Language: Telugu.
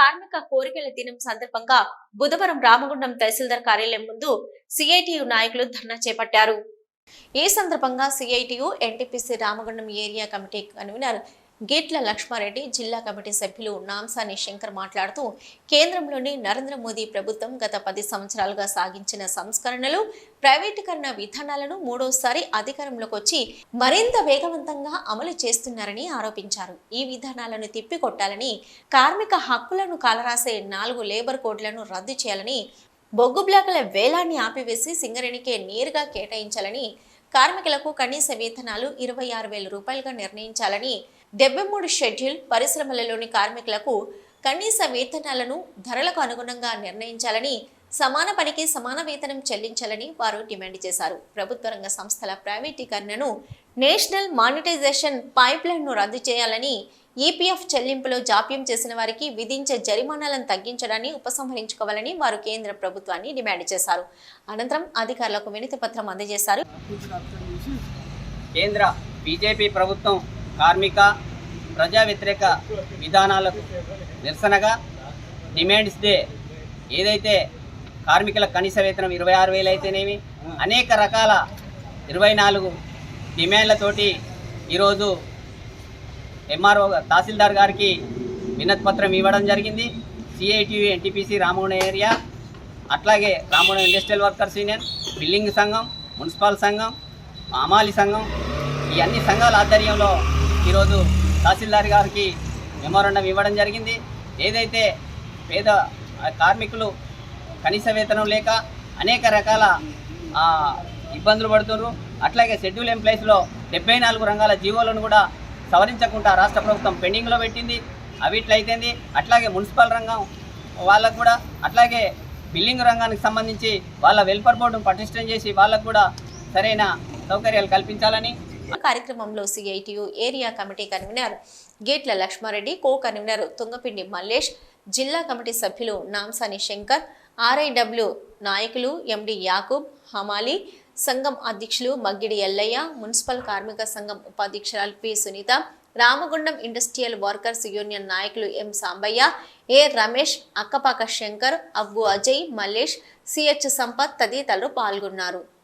కార్మిక కోరికల దినం సందర్భంగా బుధవారం రామగుండం తహసీల్దార్ కార్యాలయం ముందు సిఐటియు నాయకులు ధర్నా చేపట్టారు. ఈ సందర్భంగా CITU NTPC Ramagundam area committee convener Getla Lakshmareddy జిల్లా కమిటీ సభ్యులు నాంసాని శంకర్ మాట్లాడుతూ కేంద్రంలోని నరేంద్ర మోదీ ప్రభుత్వం గత పది సంవత్సరాలుగా సాగించిన సంస్కరణలు ప్రైవేటీకరణ విధానాలను మూడోసారి అధికారంలోకి వచ్చి మరింత వేగవంతంగా అమలు చేస్తున్నారని ఆరోపించారు. ఈ విధానాలను తిప్పికొట్టాలని కార్మిక హక్కులను కాలరాసే నాలుగు లేబర్ కోడ్లను రద్దు చేయాలని బొగ్గు బ్లాకుల వేలాన్ని ఆపివేసి సింగరేణికే నేరుగా కేటాయించాలని కార్మికులకు కనీస వేతనాలు ఇరవై ఆరు వేల రూపాయలుగా నిర్ణయించాలని డెబ్బై మూడు షెడ్యూల్ పరిశ్రమలలోని కార్మికులకు కనీస వేతనాలను ధరలకు అనుగుణంగా నిర్ణయించాలని సమాన పనికి సమాన వేతనం చెల్లించాలని వారు డిమాండ్ చేశారు. ప్రభుత్వ రంగ సంస్థల ప్రైవేటీకరణను నేషనల్ మానిటైజేషన్ పైప్లైన్ను రద్దు చేయాలని ఈపీఎఫ్ చెల్లింపులో జాప్యం చేసిన వారికి విధించే జరిమానాలను తగ్గించడాన్ని ఉపసంహరించుకోవాలని వారు కేంద్ర ప్రభుత్వాన్ని డిమాండ్ చేశారు. అనంతరం అధికారులకు వినతి పత్రం అందజేశారు. కేంద్ర బీజేపీ ప్రభుత్వం కార్మిక ప్రజా వ్యతిరేక విధానాలకు నిరసనగా డిమాండ్స్ డే ఏదైతే కార్మికుల కనీస వేతనం ఇరవై ఆరు వేలు అయితేనేమి అనేక రకాల ఇరవై నాలుగు డిమాండ్లతోటి ఈరోజు ఎంఆర్ఓ తహసీల్దార్ గారికి వినత్పత్రం ఇవ్వడం జరిగింది. సిఐటియు ఎన్టీపీసీ రామగుణ ఏరియా అట్లాగే Ramagundam industrial workers union building సంఘం మున్సిపల్ సంఘం అమాలి సంఘం ఈ అన్ని సంఘాల ఆధ్వర్యంలో ఈరోజు తహసీల్దార్ గారికి మెమోరండం ఇవ్వడం జరిగింది. ఏదైతే పేద కార్మికులు కనీస వేతనం లేక అనేక రకాల ఇబ్బందులు పడుతున్నారు అట్లాగే షెడ్యూల్ ఎంప్లాయీస్లో డెబ్బై నాలుగు రంగాల జీవోలను కూడా సవరించకుండా రాష్ట్ర ప్రభుత్వం పెండింగ్లో పెట్టింది. అవిట్లయితేంది అట్లాగే మున్సిపల్ రంగం వాళ్ళకు కూడా అట్లాగే బిల్డింగ్ రంగానికి సంబంధించి వాళ్ళ వెల్ఫేర్ బోర్డును పటిష్టం చేసి వాళ్ళకు కూడా సరైన సౌకర్యాలు కల్పించాలని. కార్యక్రమంలో CITU area committee convener Getla Lakshmareddy co convener Tungapindi Mallesh జిల్లా కమిటీ సభ్యులు నాంసాని శంకర్ ఆర్ఐడబ్ల్యూ నాయకులు ఎండి యాకూబ్ హమాలి సంఘం అధ్యక్షులు మగ్గిడి ఎల్లయ్య మున్సిపల్ కార్మిక సంఘం ఉపాధ్యక్షురాలు P. Sunitha Ramagundam industrial workers union నాయకులు ఎం. సాంబయ్య ఏ. రమేష్ అక్కపాక శంకర్ అవ్వు అజయ్ మల్లేష్ సిహెచ్ సంపత్ తదితరులు పాల్గొన్నారు.